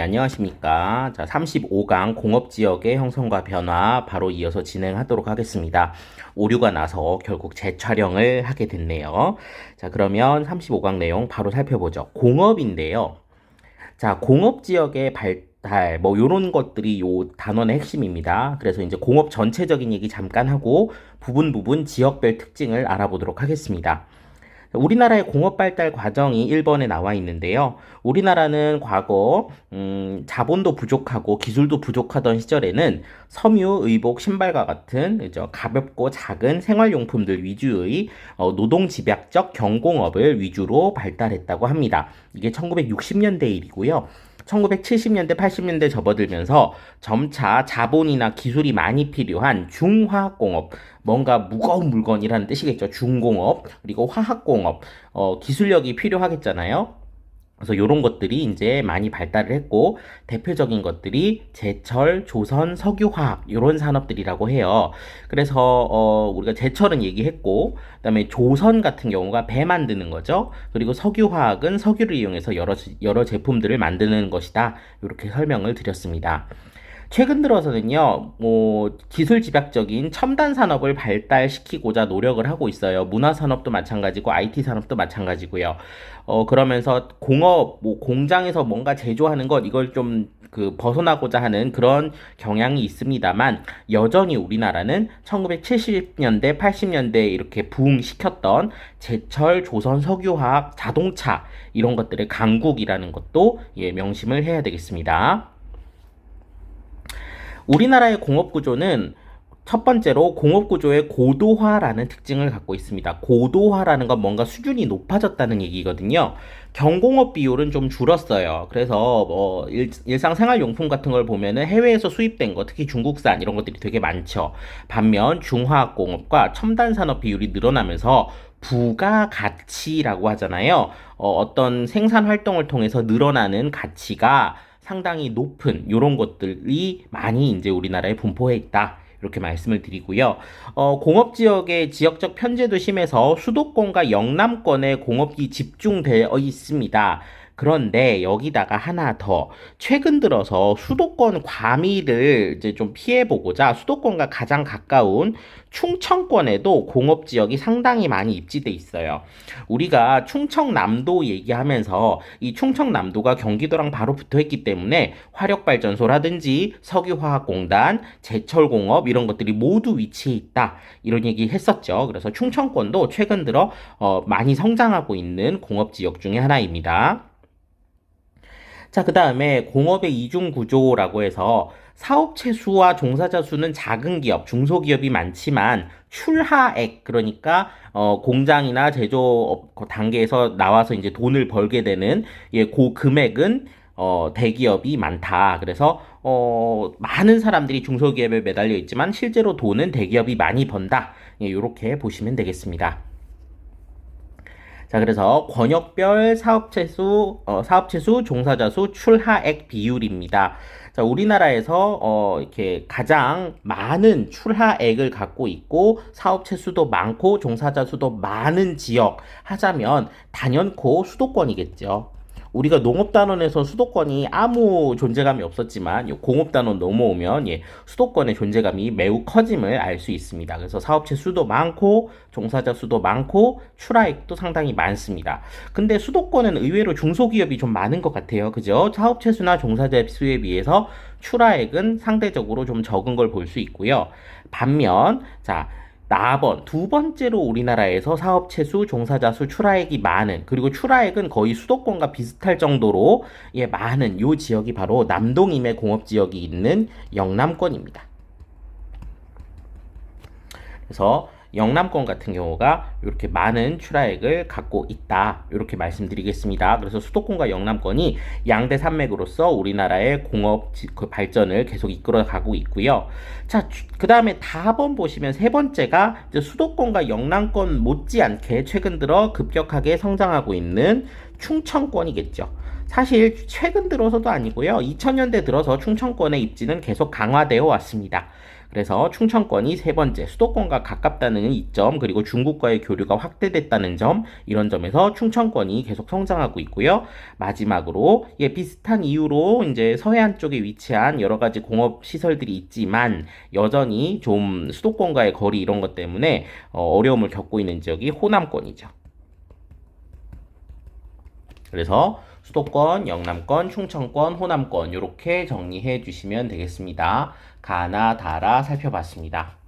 네, 안녕하십니까. 자, 35강 공업지역의 형성과 변화 바로 이어서 진행하도록 하겠습니다. 오류가 나서 결국 재촬영을 하게 됐네요. 자, 그러면 35강 내용 바로 살펴보죠. 공업인데요. 자, 공업지역의 발달, 뭐, 요런 것들이 요 단원의 핵심입니다. 그래서 이제 공업 전체적인 얘기 잠깐 하고 부분 부분 지역별 특징을 알아보도록 하겠습니다. 우리나라의 공업 발달 과정이 1번에 나와 있는데요. 우리나라는 과거 음, 자본도 부족하고 기술도 부족하던 시절에는 섬유, 의복, 신발과 같은 그죠? 가볍고 작은 생활용품들 위주의 어, 노동 집약적 경공업을 위주로 발달했다고 합니다. 이게 1960년대 일이고요. 1970년대, 80년대 접어들면서 점차 자본이나 기술이 많이 필요한 중화학공업, 뭔가 무거운 물건이라는 뜻이겠죠. 중공업, 그리고 화학공업, 어, 기술력이 필요하겠잖아요. 그래서 이런 것들이 이제 많이 발달을 했고 대표적인 것들이 제철, 조선, 석유화학 이런 산업들이라고 해요. 그래서 어, 우리가 제철은 얘기했고 그다음에 조선 같은 경우가 배 만드는 거죠. 그리고 석유화학은 석유를 이용해서 여러 여러 제품들을 만드는 것이다. 이렇게 설명을 드렸습니다. 최근 들어서는요, 뭐, 기술 집약적인 첨단 산업을 발달시키고자 노력을 하고 있어요. 문화 산업도 마찬가지고, IT 산업도 마찬가지고요. 어, 그러면서 공업, 뭐, 공장에서 뭔가 제조하는 것, 이걸 좀, 그, 벗어나고자 하는 그런 경향이 있습니다만, 여전히 우리나라는 1970년대, 80년대 이렇게 부흥시켰던 제철, 조선, 석유화학, 자동차, 이런 것들의 강국이라는 것도, 예, 명심을 해야 되겠습니다. 우리나라의 공업 구조는 첫 번째로 공업 구조의 고도화라는 특징을 갖고 있습니다. 고도화라는 건 뭔가 수준이 높아졌다는 얘기거든요. 경공업 비율은 좀 줄었어요. 그래서 뭐 일, 일상 생활용품 같은 걸 보면은 해외에서 수입된 거, 특히 중국산 이런 것들이 되게 많죠. 반면 중화학공업과 첨단 산업 비율이 늘어나면서 부가가치라고 하잖아요. 어, 어떤 생산 활동을 통해서 늘어나는 가치가 상당히 높은 이런 것들이 많이 이제 우리나라에 분포해 있다. 이렇게 말씀을 드리고요. 어, 공업 지역의 지역적 편제도 심해서 수도권과 영남권에 공업이 집중되어 있습니다. 그런데 여기다가 하나 더 최근 들어서 수도권 과밀을 이제 좀 피해 보고자 수도권과 가장 가까운 충청권에도 공업 지역이 상당히 많이 입지돼 있어요. 우리가 충청남도 얘기하면서 이 충청남도가 경기도랑 바로 붙어 있기 때문에 화력 발전소라든지 석유화학공단, 제철공업 이런 것들이 모두 위치해 있다. 이런 얘기 했었죠. 그래서 충청권도 최근 들어 어, 많이 성장하고 있는 공업 지역 중에 하나입니다. 자, 그 다음에 공업의 이중 구조라고 해서 사업체 수와 종사자 수는 작은 기업, 중소기업이 많지만 출하액, 그러니까 어, 공장이나 제조업 단계에서 나와서 이제 돈을 벌게 되는 예, 그 금액은 어, 대기업이 많다. 그래서 어, 많은 사람들이 중소기업에 매달려 있지만 실제로 돈은 대기업이 많이 번다. 예, 이렇게 보시면 되겠습니다. 자, 그래서 권역별 사업체 수, 어, 사업체 수, 종사자 수, 출하액 비율입니다. 자, 우리나라에서 어, 이렇게 가장 많은 출하액을 갖고 있고 사업체 수도 많고 종사자 수도 많은 지역 하자면 단연코 수도권이겠죠. 우리가 농업단원에서 수도권이 아무 존재감이 없었지만 공업단원 넘어오면 예, 수도권의 존재감이 매우 커짐을 알 수 있습니다. 그래서 사업체 수도 많고 종사자 수도 많고 출하액도 상당히 많습니다. 근데 수도권은 의외로 중소기업이 좀 많은 것 같아요. 그죠? 사업체 수나 종사자 수에 비해서 출하액은 상대적으로 좀 적은 걸 볼 수 있고요. 반면 자 4번 두 번째로 우리나라에서 사업체 수, 종사자 수, 출하액이 많은 그리고 출하액은 거의 수도권과 비슷할 정도로 예, 많은 요 지역이 바로 남동임의 공업 지역이 있는 영남권입니다. 그래서 영남권 같은 경우가 이렇게 많은 출하액을 갖고 있다. 이렇게 말씀드리겠습니다. 그래서 수도권과 영남권이 양대 산맥으로서 우리나라의 공업 그 발전을 계속 이끌어 가고 있고요. 자, 그 다음에 다번 보시면 세 번째가 수도권과 영남권 못지않게 최근 들어 급격하게 성장하고 있는 충청권이겠죠. 사실 최근 들어서도 아니고요. 2000년대 들어서 충청권의 입지는 계속 강화되어 왔습니다. 그래서 충청권이 세 번째, 수도권과 가깝다는 이 점, 그리고 중국과의 교류가 확대됐다는 점, 이런 점에서 충청권이 계속 성장하고 있고요. 마지막으로, 예, 비슷한 이유로 이제 서해안 쪽에 위치한 여러 가지 공업 시설들이 있지만, 여전히 좀 수도권과의 거리 이런 것 때문에 어, 어려움을 겪고 있는 지역이 호남권이죠. 그래서 수도권, 영남권, 충청권, 호남권 이렇게 정리해 주시면 되겠습니다. 가나, 다라 살펴봤습니다.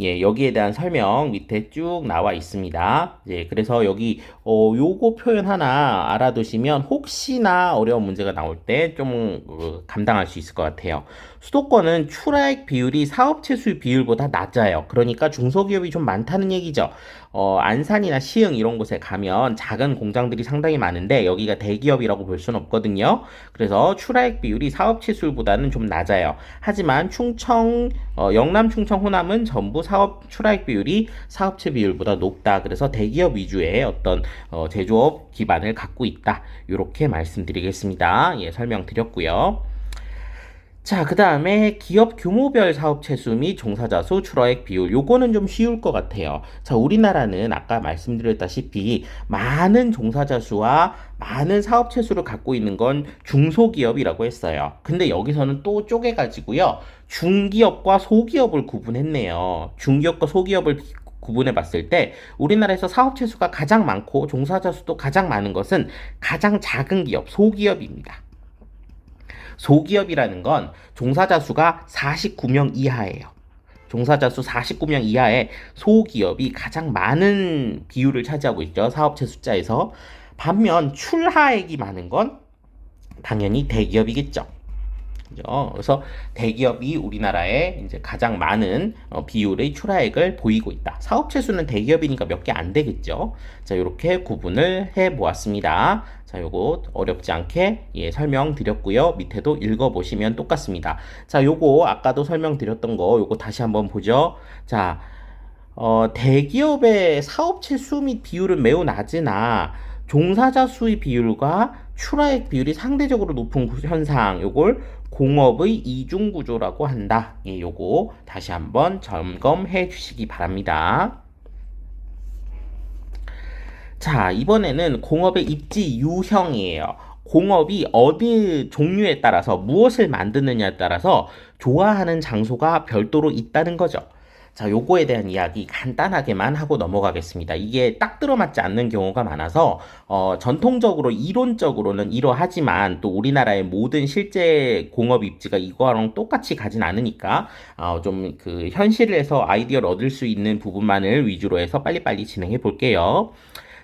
예, 여기에 대한 설명 밑에 쭉 나와 있습니다. 예, 그래서 여기 어 요거 표현 하나 알아두시면 혹시나 어려운 문제가 나올 때 좀 감당할 수 있을 것 같아요. 수도권은 출하액 비율이 사업체 수 비율보다 낮아요. 그러니까 중소기업이 좀 많다는 얘기죠. 어, 안산이나 시흥 이런 곳에 가면 작은 공장들이 상당히 많은데 여기가 대기업이라고 볼 수는 없거든요. 그래서 출하액 비율이 사업체 수보다는 좀 낮아요. 하지만 충청, 어, 영남, 충청, 호남은 전부 사업 출하액 비율이 사업체 비율보다 높다. 그래서 대기업 위주의 어떤 어, 제조업 기반을 갖고 있다. 이렇게 말씀드리겠습니다. 예, 설명드렸고요. 자, 그 다음에 기업 규모별 사업체 수및 종사자 수, 출하액 비율. 요거는 좀 쉬울 것 같아요. 자, 우리나라는 아까 말씀드렸다시피 많은 종사자 수와 많은 사업체 수를 갖고 있는 건 중소기업이라고 했어요. 근데 여기서는 또 쪼개가지고요. 중기업과 소기업을 구분했네요. 중기업과 소기업을 구분해 봤을 때 우리나라에서 사업체 수가 가장 많고 종사자 수도 가장 많은 것은 가장 작은 기업, 소기업입니다. 소기업이라는 건 종사자 수가 49명 이하예요. 종사자 수 49명 이하의 소기업이 가장 많은 비율을 차지하고 있죠. 사업체 숫자에서. 반면 출하액이 많은 건 당연히 대기업이겠죠. 그래서 대기업이 우리나라에 이제 가장 많은 어, 비율의 출하액을 보이고 있다. 사업체 수는 대기업이니까 몇 개 안 되겠죠. 자, 이렇게 구분을 해 보았습니다. 자, 요거 어렵지 않게 예, 설명드렸고요. 밑에도 읽어보시면 똑같습니다. 자, 요거 아까도 설명드렸던 거 요거 다시 한번 보죠. 자, 어, 대기업의 사업체 수 및 비율은 매우 낮으나 종사자 수의 비율과 출하액 비율이 상대적으로 높은 현상, 요걸 공업의 이중 구조라고 한다. 예, 요거 다시 한번 점검해 주시기 바랍니다. 자, 이번에는 공업의 입지 유형이에요. 공업이 어디 종류에 따라서 무엇을 만드느냐에 따라서 좋아하는 장소가 별도로 있다는 거죠. 자, 요거에 대한 이야기 간단하게만 하고 넘어가겠습니다. 이게 딱 들어맞지 않는 경우가 많아서, 어, 전통적으로 이론적으로는 이러하지만 또 우리나라의 모든 실제 공업 입지가 이거랑 똑같이 가진 않으니까, 어, 좀 그 현실에서 아이디어를 얻을 수 있는 부분만을 위주로 해서 빨리빨리 진행해 볼게요.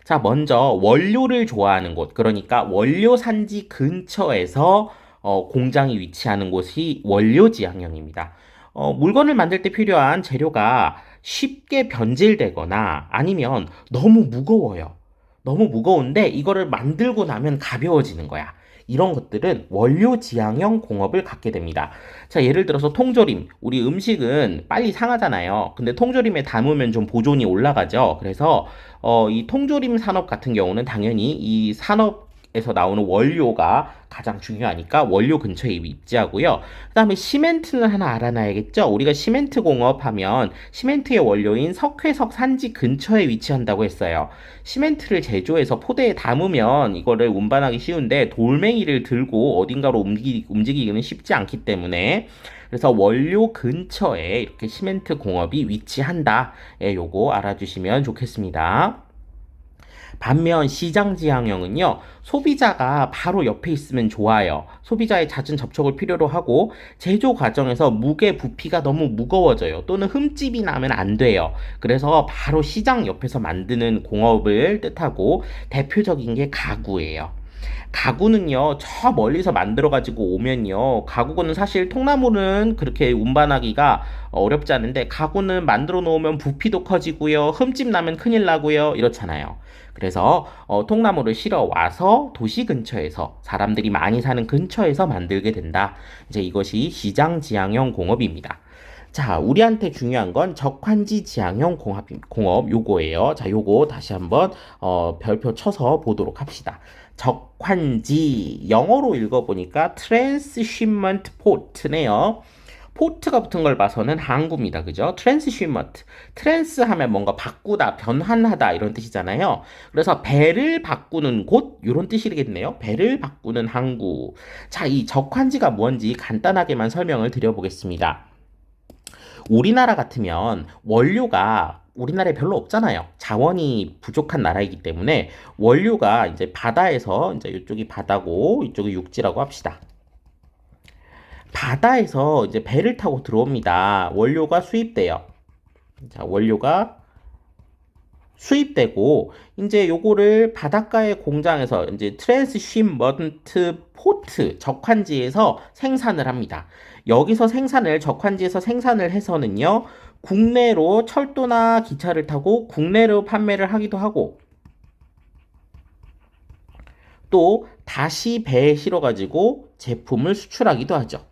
자, 먼저 원료를 좋아하는 곳, 그러니까 원료 산지 근처에서 어, 공장이 위치하는 곳이 원료 지향형입니다. 어, 물건을 만들 때 필요한 재료가 쉽게 변질되거나 아니면 너무 무거워요. 너무 무거운데 이거를 만들고 나면 가벼워지는 거야. 이런 것들은 원료 지향형 공업을 갖게 됩니다. 자, 예를 들어서 통조림. 우리 음식은 빨리 상하잖아요. 근데 통조림에 담으면 좀 보존이 올라가죠. 그래서 어, 이 통조림 산업 같은 경우는 당연히 이 산업 에서 나오는 원료가 가장 중요하니까 원료 근처에 입지하고요. 그 다음에 시멘트는 하나 알아놔야겠죠. 우리가 시멘트 공업하면 시멘트의 원료인 석회석 산지 근처에 위치한다고 했어요. 시멘트를 제조해서 포대에 담으면 이거를 운반하기 쉬운데 돌멩이를 들고 어딘가로 움직이, 움직이기는 쉽지 않기 때문에 그래서 원료 근처에 이렇게 시멘트 공업이 위치한다. 예, 요거 알아주시면 좋겠습니다. 반면 시장 지향형은요, 소비자가 바로 옆에 있으면 좋아요. 소비자의 잦은 접촉을 필요로 하고, 제조 과정에서 무게 부피가 너무 무거워져요. 또는 흠집이 나면 안 돼요. 그래서 바로 시장 옆에서 만드는 공업을 뜻하고, 대표적인 게 가구예요. 가구는요, 저 멀리서 만들어 가지고 오면요, 가구는 사실 통나무는 그렇게 운반하기가 어렵지 않은데, 가구는 만들어 놓으면 부피도 커지고요, 흠집 나면 큰일 나고요, 이렇잖아요. 그래서 어, 통나무를 실어 와서 도시 근처에서 사람들이 많이 사는 근처에서 만들게 된다. 이제 이것이 시장 지향형 공업입니다. 자, 우리한테 중요한 건 적환지 지향형 공업, 공업 요거예요. 자, 요거 다시 한번 어, 별표 쳐서 보도록 합시다. 적환지 영어로 읽어보니까 transshipment port네요. 포트가 붙은 걸 봐서는 항구입니다. 그죠? 트랜스시머트. 트랜스 하면 뭔가 바꾸다, 변환하다 이런 뜻이잖아요. 그래서 배를 바꾸는 곳 이런 뜻이겠네요. 배를 바꾸는 항구. 자, 이 적환지가 뭔지 간단하게만 설명을 드려보겠습니다. 우리나라 같으면 원료가 우리나라에 별로 없잖아요. 자원이 부족한 나라이기 때문에 원료가 이제 바다에서 이제 이쪽이 바다고 이쪽이 육지라고 합시다. 바다에서 이제 배를 타고 들어옵니다. 원료가 수입돼요. 자, 원료가 수입되고 이제 요거를 바닷가의 공장에서 이제 트랜스쉽먼트 포트 적환지에서 생산을 합니다. 여기서 생산을 적환지에서 생산을 해서는요. 국내로 철도나 기차를 타고 국내로 판매를 하기도 하고 또 다시 배에 실어 가지고 제품을 수출하기도 하죠.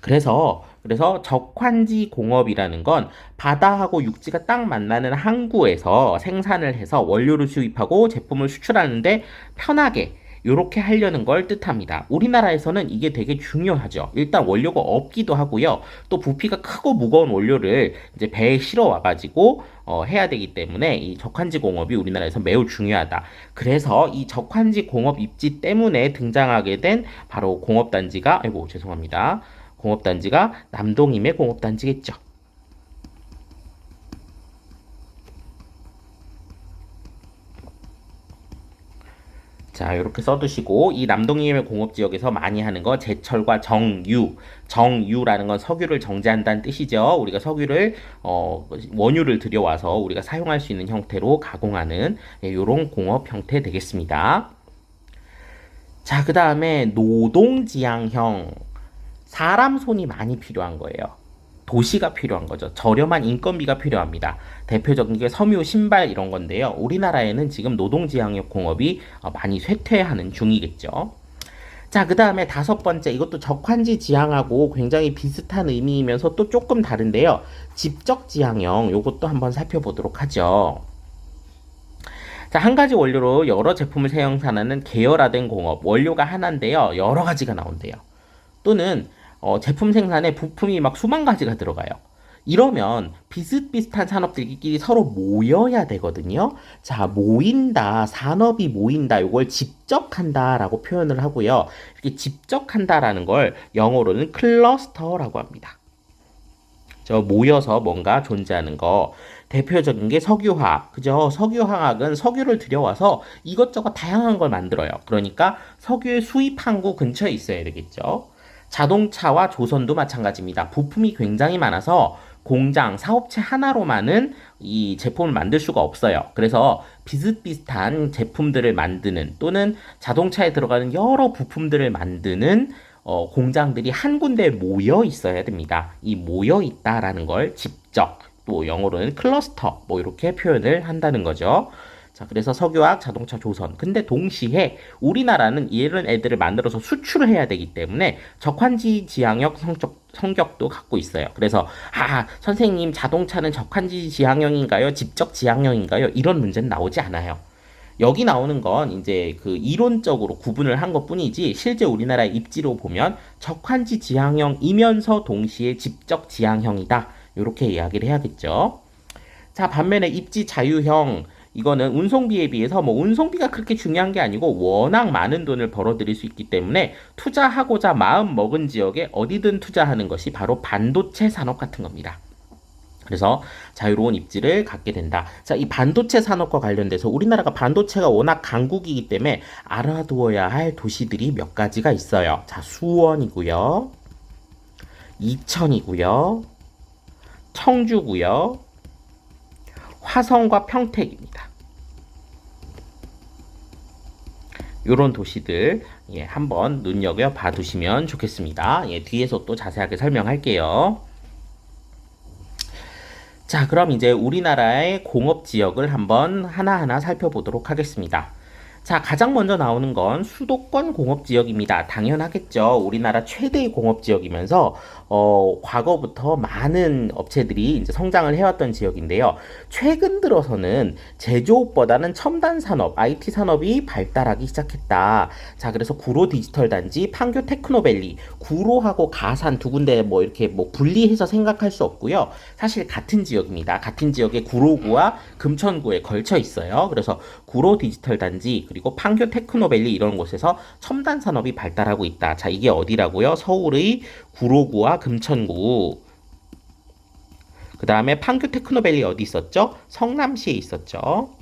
그래서 그래서 적환지 공업이라는 건 바다하고 육지가 딱 만나는 항구에서 생산을 해서 원료를 수입하고 제품을 수출하는데 편하게 이렇게 하려는 걸 뜻합니다. 우리나라에서는 이게 되게 중요하죠. 일단 원료가 없기도 하고요. 또 부피가 크고 무거운 원료를 이제 배에 실어 와가지고 어, 해야 되기 때문에 이 적환지 공업이 우리나라에서 매우 중요하다. 그래서 이 적환지 공업 입지 때문에 등장하게 된 바로 공업단지가 아이고 죄송합니다. 공업단지가 남동임의 공업단지겠죠. 자, 이렇게 써두시고 이 남동임의 공업 지역에서 많이 하는 거 제철과 정유. 정유라는 건 석유를 정제한다는 뜻이죠. 우리가 석유를 어, 원유를 들여와서 우리가 사용할 수 있는 형태로 가공하는 이런 예, 공업 형태 되겠습니다. 자, 그 다음에 노동지향형. 사람 손이 많이 필요한 거예요. 도시가 필요한 거죠. 저렴한 인건비가 필요합니다. 대표적인 게 섬유, 신발 이런 건데요. 우리나라에는 지금 노동지향력 공업이 어, 많이 쇠퇴하는 중이겠죠. 자, 그 다음에 다섯 번째, 이것도 적환지 지향하고 굉장히 비슷한 의미이면서 또 조금 다른데요. 집적 지향형, 요것도 한번 살펴보도록 하죠. 자, 한 가지 원료로 여러 제품을 생산하는 계열화된 공업, 원료가 하나인데요. 여러 가지가 나온대요. 또는 어, 제품 생산에 부품이 막 수만 가지가 들어가요. 이러면 비슷비슷한 산업들끼리 서로 모여야 되거든요. 자, 모인다, 산업이 모인다, 이걸 집적한다라고 표현을 하고요. 이렇게 집적한다라는 걸 영어로는 클러스터라고 합니다. 저 모여서 뭔가 존재하는 거. 대표적인 게 석유화학. 그죠? 석유화학은 석유를 들여와서 이것저것 다양한 걸 만들어요. 그러니까 석유의 수입 항구 근처에 있어야 되겠죠. 자동차와 조선도 마찬가지입니다. 부품이 굉장히 많아서 공장, 사업체 하나로만은 이 제품을 만들 수가 없어요. 그래서 비슷비슷한 제품들을 만드는 또는 자동차에 들어가는 여러 부품들을 만드는 어, 공장들이 한 군데에 모여 있어야 됩니다. 이 모여 있다라는 걸 직접 또 영어로는 클러스터 뭐 이렇게 표현을 한다는 거죠. 자, 그래서 석유화학, 자동차, 조선. 근데 동시에 우리나라는 이런 애들을 만들어서 수출을 해야 되기 때문에 적환지 지향력 성적, 성격도 갖고 있어요. 그래서 아, 선생님 자동차는 적환지 지향형인가요? 집적 지향형인가요? 이런 문제는 나오지 않아요. 여기 나오는 건 이제 그 이론적으로 구분을 한 것 뿐이지 실제 우리나라의 입지로 보면 적환지 지향형이면서 동시에 집적 지향형이다. 이렇게 이야기를 해야겠죠. 자, 반면에 입지 자유형 이거는 운송비에 비해서 뭐 운송비가 그렇게 중요한 게 아니고 워낙 많은 돈을 벌어들일 수 있기 때문에 투자하고자 마음 먹은 지역에 어디든 투자하는 것이 바로 반도체 산업 같은 겁니다. 그래서 자유로운 입지를 갖게 된다. 자, 이 반도체 산업과 관련돼서 우리나라가 반도체가 워낙 강국이기 때문에 알아두어야 할 도시들이 몇 가지가 있어요. 자, 수원이고요. 이천이고요. 청주고요. 화성과 평택입니다. 이런 도시들 예, 한번 눈여겨 봐두시면 좋겠습니다. 예, 뒤에서 또 자세하게 설명할게요. 자, 그럼 이제 우리나라의 공업 지역을 한번 하나하나 살펴보도록 하겠습니다. 자, 가장 먼저 나오는 건 수도권 공업 지역입니다. 당연하겠죠. 우리나라 최대의 공업 지역이면서 어, 과거부터 많은 업체들이 이제 성장을 해왔던 지역인데요. 최근 들어서는 제조업보다는 첨단 산업, IT 산업이 발달하기 시작했다. 자, 그래서 구로 디지털 단지, 판교 테크노밸리, 구로하고 가산 두 군데 뭐 이렇게 뭐 분리해서 생각할 수 없고요. 사실 같은 지역입니다. 같은 지역에 구로구와 금천구에 걸쳐 있어요. 그래서 구로 디지털 단지 그리고 판교 테크노밸리 이런 곳에서 첨단 산업이 발달하고 있다. 자, 이게 어디라고요? 서울의 구로구와 금천구. 그 다음에 판교 테크노밸리 어디 있었죠? 성남시에 있었죠.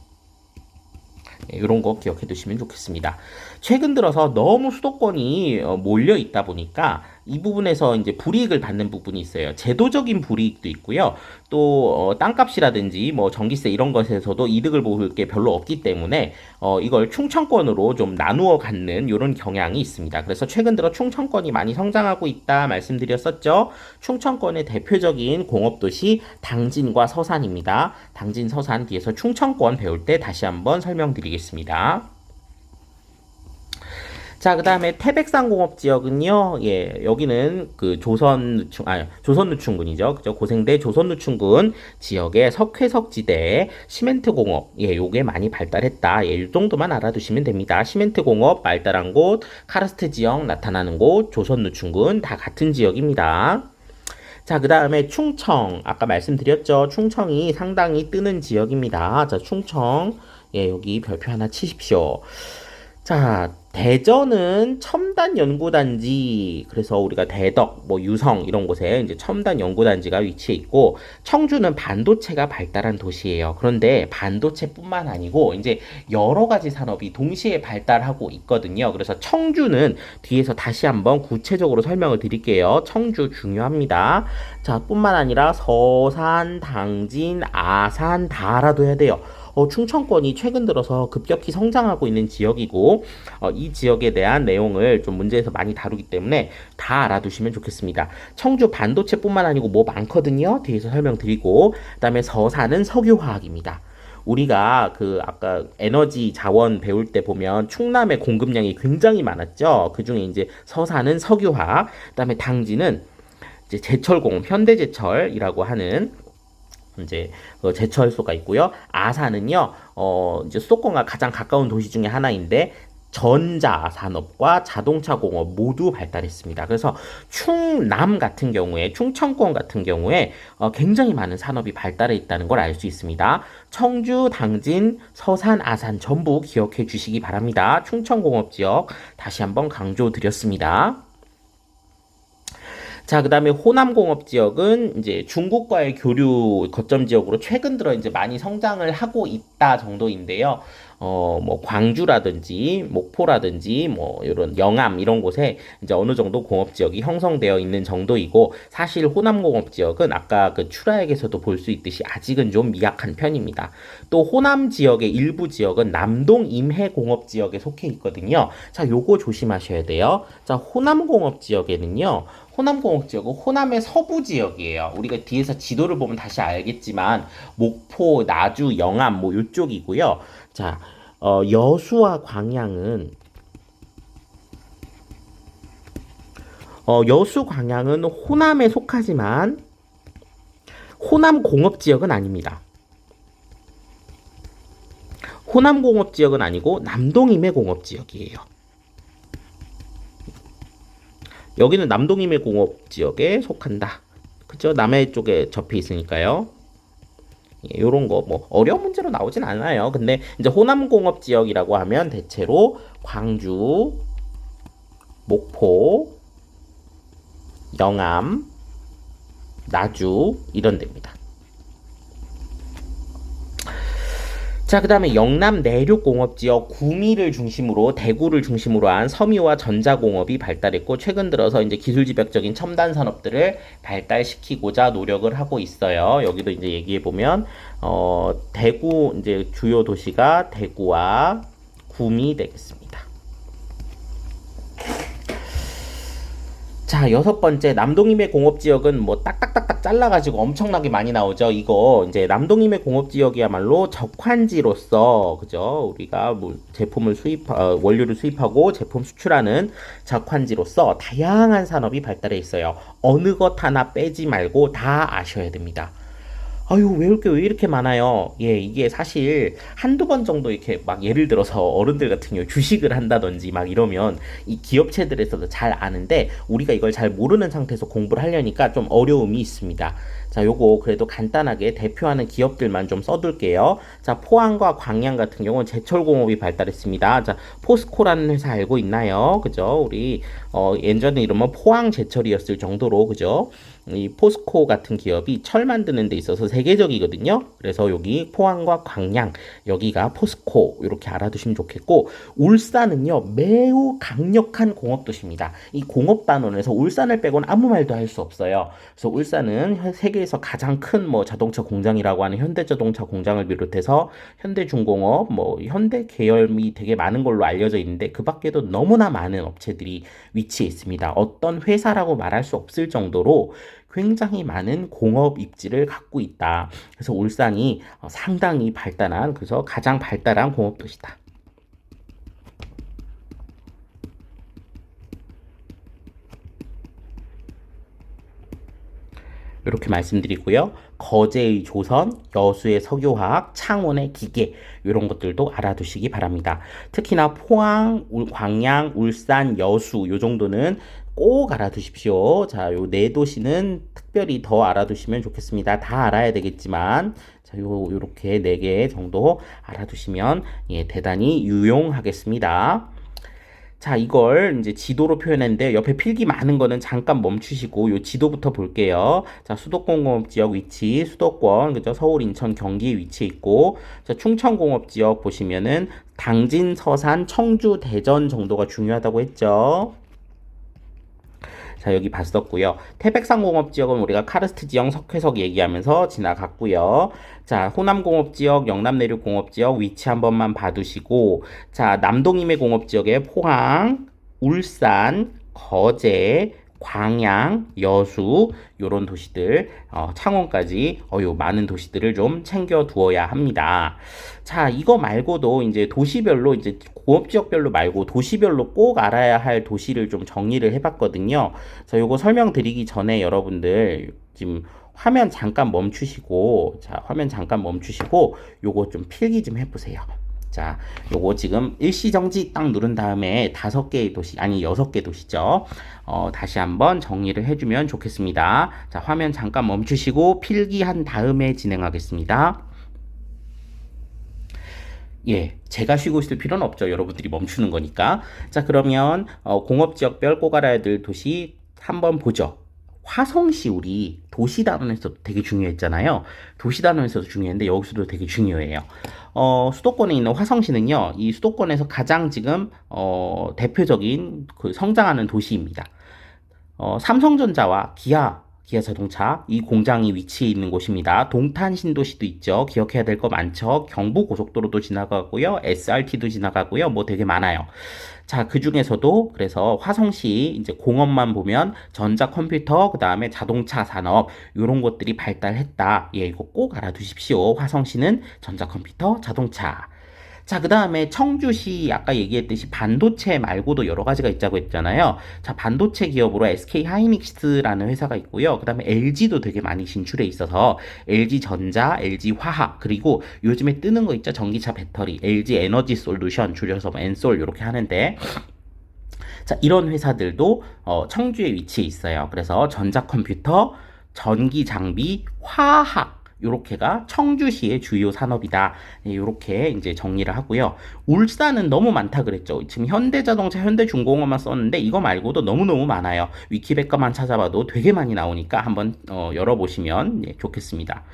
이런 거 기억해 두시면 좋겠습니다. 최근 들어서 너무 수도권이 어, 몰려 있다 보니까 이 부분에서 이제 불이익을 받는 부분이 있어요. 제도적인 불이익도 있고요. 또 어, 땅값이라든지 뭐 전기세 이런 것에서도 이득을 볼 게 별로 없기 때문에 어, 이걸 충청권으로 좀 나누어 갖는 이런 경향이 있습니다. 그래서 최근 들어 충청권이 많이 성장하고 있다 말씀드렸었죠. 충청권의 대표적인 공업도시 당진과 서산입니다. 당진, 서산 뒤에서 충청권 배울 때 다시 한번 설명드리겠습니다. 자, 그 다음에 태백산 공업 지역은요, 예, 여기는 그 조선 누충, 아, 조선 누충군이죠. 그죠? 고생대 조선 누충군 지역의 석회석지대 시멘트 공업, 예, 요게 많이 발달했다. 예, 이 정도만 알아두시면 됩니다. 시멘트 공업 발달한 곳, 카르스트 지역 나타나는 곳, 조선 누충군 다 같은 지역입니다. 자, 그 다음에 충청. 아까 말씀드렸죠. 충청이 상당히 뜨는 지역입니다. 자, 충청. 예, 여기 별표 하나 치십시오. 자, 대전은 첨단 연구단지, 그래서 우리가 대덕, 뭐 유성 이런 곳에 이제 첨단 연구단지가 위치해 있고, 청주는 반도체가 발달한 도시예요. 그런데 반도체뿐만 아니고 이제 여러 가지 산업이 동시에 발달하고 있거든요. 그래서 청주는 뒤에서 다시 한번 구체적으로 설명을 드릴게요. 청주 중요합니다. 자, 뿐만 아니라 서산, 당진, 아산 다 알아둬야 돼요. 어, 충청권이 최근 들어서 급격히 성장하고 있는 지역이고 어, 이 지역에 대한 내용을 좀 문제에서 많이 다루기 때문에 다 알아두시면 좋겠습니다. 청주 반도체뿐만 아니고 뭐 많거든요. 뒤에서 설명드리고 그다음에 서산은 석유화학입니다. 우리가 그 아까 에너지 자원 배울 때 보면 충남의 공급량이 굉장히 많았죠. 그 중에 이제 서산은 석유화학, 그다음에 당진은 이제 제철공업, 현대제철이라고 하는 이제 어, 제철소가 있고요. 아산은요, 어, 이제 수도권과 가장 가까운 도시 중에 하나인데 전자 산업과 자동차 공업 모두 발달했습니다. 그래서 충남 같은 경우에 충청권 같은 경우에 어, 굉장히 많은 산업이 발달해 있다는 걸 알 수 있습니다. 청주, 당진, 서산, 아산 전부 기억해 주시기 바랍니다. 충청공업 지역 다시 한번 강조드렸습니다. 자, 그 다음에 호남 공업 지역은 이제 중국과의 교류 거점 지역으로 최근 들어 이제 많이 성장을 하고 있다 정도인데요. 어, 뭐, 광주라든지, 목포라든지, 뭐, 이런 영암, 이런 곳에 이제 어느 정도 공업 지역이 형성되어 있는 정도이고, 사실 호남 공업 지역은 아까 그 출하액에서도 볼 수 있듯이 아직은 좀 미약한 편입니다. 또 호남 지역의 일부 지역은 남동 임해 공업 지역에 속해 있거든요. 자, 요거 조심하셔야 돼요. 자, 호남 공업 지역에는요, 호남공업 지역은 호남의 서부 지역이에요. 우리가 뒤에서 지도를 보면 다시 알겠지만 목포, 나주, 영암 뭐 이쪽이고요. 자, 어, 여수와 광양은 어, 여수 광양은 호남에 속하지만 호남 공업 지역은 아닙니다. 호남 공업 지역은 아니고 남동 임해 공업 지역이에요. 여기는 남동임의 공업 지역에 속한다. 그죠? 남해 쪽에 접해 있으니까요. 예, 요런 거뭐 어려운 문제로 나오진 않아요. 근데 이제 호남 공업 지역이라고 하면 대체로 광주, 목포, 영암, 나주 이런 데입니다. 자, 그 다음에 영남 내륙 공업 지역 구미를 중심으로 대구를 중심으로 한 섬유와 전자공업이 발달했고 최근 들어서 이제 기술집약적인 첨단 산업들을 발달시키고자 노력을 하고 있어요. 여기도 이제 얘기해 보면 어, 대구 이제 주요 도시가 대구와 구미 되겠습니다. 자, 여섯 번째 남동임의 공업 지역은 뭐 딱딱딱딱 잘라 가지고 엄청나게 많이 나오죠. 이거 이제 남동임의 공업 지역이야말로 적환지로서 그죠? 우리가 뭐 제품을 수입 어, 원료를 수입하고 제품 수출하는 적환지로서 다양한 산업이 발달해 있어요. 어느 것 하나 빼지 말고 다 아셔야 됩니다. 아유, 왜 이렇게, 왜 이렇게 많아요? 예, 이게 사실 한두 번 정도 이렇게 막 예를 들어서 어른들 같은 경우 주식을 한다든지 막 이러면 이 기업체들에서도 잘 아는데 우리가 이걸 잘 모르는 상태에서 공부를 하려니까 좀 어려움이 있습니다. 자, 요거 그래도 간단하게 대표하는 기업들만 좀 써둘게요. 자, 포항과 광양 같은 경우는 제철공업이 발달했습니다. 자, 포스코라는 회사 알고 있나요? 그죠? 우리, 어, 예전에 이러면 포항제철이었을 정도로, 그죠? 이 포스코 같은 기업이 철 만드는 데 있어서 세계적이거든요. 그래서 여기 포항과 광양 여기가 포스코 이렇게 알아두시면 좋겠고 울산은요 매우 강력한 공업 도시입니다. 이 공업 단원에서 울산을 빼고는 아무 말도 할 수 없어요. 그래서 울산은 세계에서 가장 큰 뭐 자동차 공장이라고 하는 현대자동차 공장을 비롯해서 현대중공업 뭐 현대 계열이 되게 많은 걸로 알려져 있는데 그 밖에도 너무나 많은 업체들이 위치해 있습니다. 어떤 회사라고 말할 수 없을 정도로 굉장히 많은 공업 입지를 갖고 있다. 그래서 울산이 어, 상당히 발달한 그래서 가장 발달한 공업 도시다. 이렇게 말씀드리고요. 거제의 조선, 여수의 석유화학, 창원의 기계 이런 것들도 알아두시기 바랍니다. 특히나 포항, 울, 광양, 울산, 여수 요 정도는 꼭 알아두십시오. 자, 요 네 도시는 특별히 더 알아두시면 좋겠습니다. 다 알아야 되겠지만 자, 요 요렇게 네 개 정도 알아두시면 예, 대단히 유용하겠습니다. 자, 이걸 이제 지도로 표현했는데 옆에 필기 많은 거는 잠깐 멈추시고 요 지도부터 볼게요. 자, 수도권 공업 지역 위치, 수도권, 그죠? 서울, 인천, 경기 위치에 있고, 자, 충청 공업 지역 보시면은 당진, 서산, 청주, 대전 정도가 중요하다고 했죠. 자, 여기 봤었고요. 태백산공업 지역은 우리가 카르스트 지역 석회석 얘기하면서 지나갔고요. 자, 호남공업 지역, 영남내륙공업 지역 위치 한 번만 봐두시고, 자, 남동임의 공업 지역에 포항, 울산, 거제, 광양, 여수 요런 도시들 어, 창원까지 어, 요 많은 도시들을 좀 챙겨 두어야 합니다. 자, 이거 말고도 이제 도시별로 이제 공업 지역별로 말고 도시별로 꼭 알아야 할 도시를 좀 정리를 해봤거든요. 그래서 요거 설명드리기 전에 여러분들 지금 화면 잠깐 멈추시고 자 화면 잠깐 멈추시고 요거 좀 필기 좀 해보세요. 자, 요거 지금 일시정지 딱 누른 다음에 다섯 개의 도시, 아니 여섯 개 도시죠. 어, 다시 한번 정리를 해주면 좋겠습니다. 자, 화면 잠깐 멈추시고 필기한 다음에 진행하겠습니다. 예, 제가 쉬고 있을 필요는 없죠. 여러분들이 멈추는 거니까. 자, 그러면 어, 공업 지역별 꼭 알아야 될 도시 한번 보죠. 화성시 우리 도시 단원에서도 되게 중요했잖아요. 도시 단원에서도 중요했는데 여기서도 되게 중요해요. 어, 수도권에 있는 화성시는요, 이 수도권에서 가장 지금 어, 대표적인 그 성장하는 도시입니다. 어, 삼성전자와 기아 기아 자동차 이 공장이 위치해 있는 곳입니다. 동탄 신도시도 있죠. 기억해야 될 거 많죠. 경부 고속도로도 지나가고요. SRT도 지나가고요. 뭐 되게 많아요. 자, 그 중에서도 그래서 화성시 이제 공업만 보면 전자 컴퓨터 그다음에 자동차 산업 이런 것들이 발달했다. 예, 이거 꼭 알아두십시오. 화성시는 전자 컴퓨터, 자동차 자, 그 다음에 청주시 아까 얘기했듯이 반도체 말고도 여러 가지가 있다고 했잖아요. 자, 반도체 기업으로 SK 하이닉스라는 회사가 있고요. 그 다음에 LG도 되게 많이 진출해 있어서 LG 전자, LG 화학, 그리고 요즘에 뜨는 거 있죠. 전기차 배터리, LG 에너지 솔루션, 줄여서 뭐 엔솔 이렇게 하는데 자, 이런 회사들도 어, 청주에 위치해 있어요. 그래서 전자컴퓨터, 전기 장비, 화학 요렇게가 청주시의 주요 산업이다. 요렇게 이제 정리를 하고요. 울산은 너무 많다 그랬죠. 지금 현대자동차, 현대중공업만 썼는데 이거 말고도 너무너무 많아요. 위키백과만 찾아봐도 되게 많이 나오니까 한번 어, 열어보시면 예, 좋겠습니다.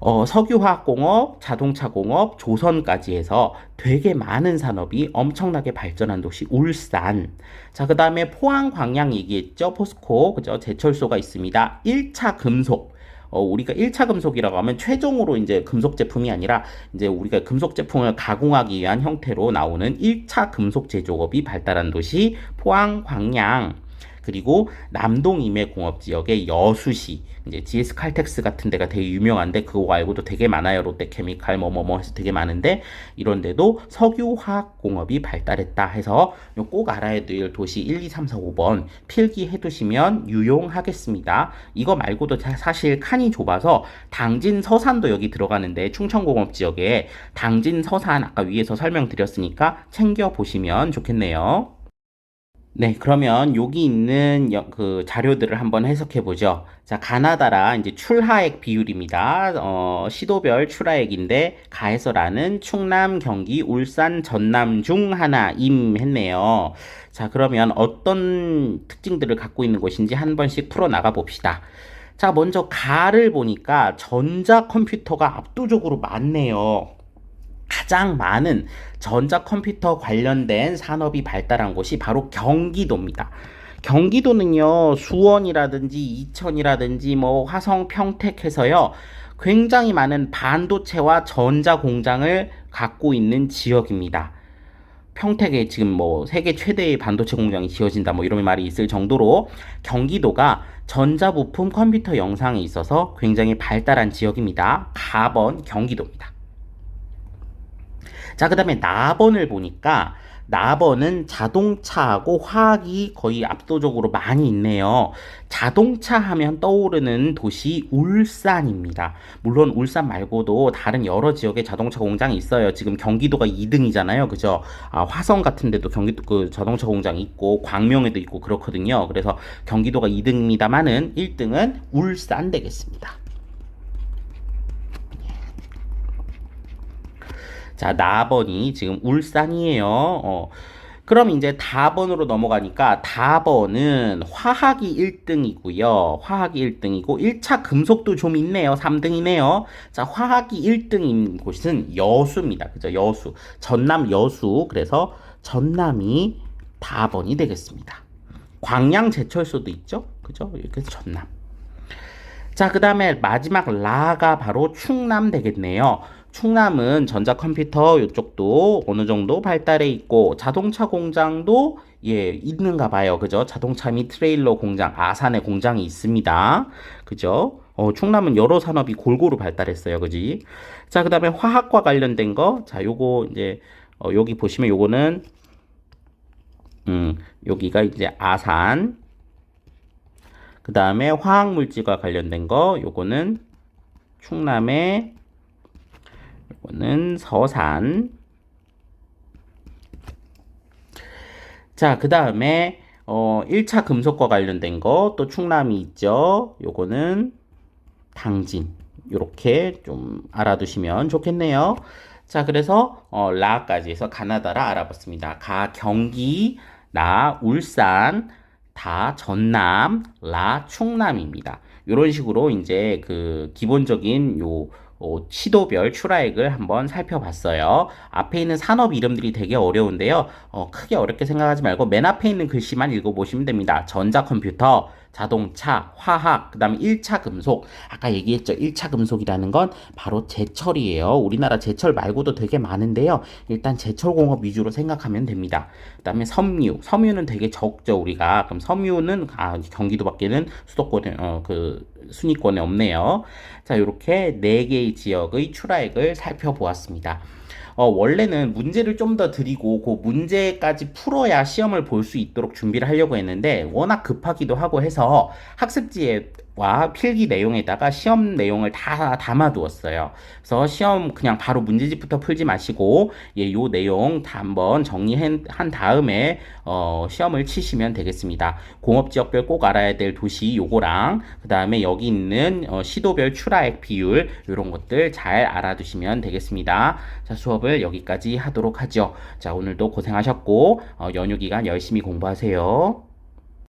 어, 석유화학공업, 자동차공업, 조선까지 해서 되게 많은 산업이 엄청나게 발전한 도시 울산. 자, 그 다음에 포항, 광양 얘기했죠. 포스코, 그죠? 제철소가 있습니다. 1차 금속. 어, 우리가 1차 금속이라고 하면 최종으로 이제 금속 제품이 아니라 이제 우리가 금속 제품을 가공하기 위한 형태로 나오는 1차 금속 제조업이 발달한 도시 포항, 광양. 그리고 남동 임해공업 지역의 여수시 이제 GS 칼텍스 같은 데가 되게 유명한데 그거 말고도 되게 많아요. 롯데케미칼 뭐뭐뭐 해서 되게 많은데 이런 데도 석유화학 공업이 발달했다 해서 요꼭 알아야 될 도시 1, 2, 3, 4, 5번 필기해 두시면 유용하겠습니다. 이거 말고도 자- 사실 칸이 좁아서 당진 서산도 여기 들어가는데 충청공업 지역에 당진 서산 아까 위에서 설명드렸으니까 챙겨 보시면 좋겠네요. 네, 그러면 여기 있는 여- 그 자료들을 한번 해석해 보죠. 자, 가나다라 이제 출하액 비율입니다. 어, 시도별 출하액인데 가에서라는 충남, 경기, 울산, 전남 중 하나 임 했네요. 자, 그러면 어떤 특징들을 갖고 있는 곳인지 한 번씩 풀어 나가 봅시다. 자, 먼저 가를 보니까 전자 컴퓨터가 압도적으로 많네요. 가장 많은 전자컴퓨터 관련된 산업이 발달한 곳이 바로 경기도입니다. 경기도는요, 수원이라든지 이천이라든지 뭐 화성 평택 해서요, 굉장히 많은 반도체와 전자 공장을 갖고 있는 지역입니다. 평택에 지금 뭐 세계 최대의 반도체 공장이 지어진다 뭐 이런 말이 있을 정도로 경기도가 전자부품 컴퓨터 영상에 있어서 굉장히 발달한 지역입니다. 가번 경기도입니다. 자, 그 다음에 나번을 보니까 나번은 자동차하고 화학이 거의 압도적으로 많이 있네요. 자동차 하면 떠오르는 도시 울산입니다. 물론 울산 말고도 다른 여러 지역에 자동차 공장이 있어요. 지금 경기도가 2등이잖아요. 그죠? 아, 화성 같은 데도 경기도 그 자동차 공장이 있고 광명에도 있고 그렇거든요. 그래서 경기도가 2등입니다만은 1등은 울산 되겠습니다. 자, 나번이 지금 울산이에요. 어. 그럼 이제 다번으로 넘어가니까 다번은 화학이 1등이고요. 화학이 1등이고 1차 금속도 좀 있네요. 3등이네요. 자, 화학이 1등인 곳은 여수입니다. 그죠? 여수. 전남 여수. 그래서 전남이 다번이 되겠습니다. 광양 제철소도 있죠? 그죠? 이렇게 전남. 자, 그 다음에 마지막 라가 바로 충남 되겠네요. 충남은 전자컴퓨터 이쪽도 어느 정도 발달해 있고 자동차 공장도 예, 있는가 봐요. 그죠? 자동차 및 트레일러 공장, 아산에 공장이 있습니다. 그죠? 어, 충남은 여러 산업이 골고루 발달했어요. 그지? 자, 그 다음에 화학과 관련된 거. 자, 요거 이제 어, 여기 보시면 요거는 음, 여기가 이제 아산 그 다음에 화학물질과 관련된 거, 요거는 충남의, 요거는 서산. 자, 그 다음에, 어, 1차 금속과 관련된 거, 또 충남이 있죠. 요거는 당진. 요렇게 좀 알아두시면 좋겠네요. 자, 그래서, 어, 라까지 해서 가나다라 알아봤습니다. 가, 경기, 나, 울산, 다 전남, 라 충남입니다. 이런 식으로 이제 그 기본적인 요 어, 시도별 출하액을 한번 살펴봤어요. 앞에 있는 산업 이름들이 되게 어려운데요. 어, 크게 어렵게 생각하지 말고 맨 앞에 있는 글씨만 읽어보시면 됩니다. 전자컴퓨터, 자동차, 화학, 그 다음에 1차 금속. 아까 얘기했죠. 1차 금속이라는 건 바로 제철이에요. 우리나라 제철 말고도 되게 많은데요. 일단 제철공업 위주로 생각하면 됩니다. 그 다음에 섬유. 섬유는 되게 적죠, 우리가. 그럼 섬유는, 아, 경기도 밖에는 수도권에, 어, 그, 순위권에 없네요. 자, 이렇게 네 개의 지역의 출하액을 살펴보았습니다. 어, 원래는 문제를 좀 더 드리고 그 문제까지 풀어야 시험을 볼 수 있도록 준비를 하려고 했는데 워낙 급하기도 하고 해서 학습지 와 필기 내용에다가 시험 내용을 다 담아두었어요. 그래서 시험 그냥 바로 문제집부터 풀지 마시고 예, 요 내용 다 한번 정리한 한 다음에 어, 시험을 치시면 되겠습니다. 공업 지역별 꼭 알아야 될 도시 요거랑 그 다음에 여기 있는 어, 시도별 출하액 비율 이런 것들 잘 알아두시면 되겠습니다. 자, 수업을 여기까지 하도록 하죠. 자, 오늘도 고생하셨고 어, 연휴 기간 열심히 공부하세요.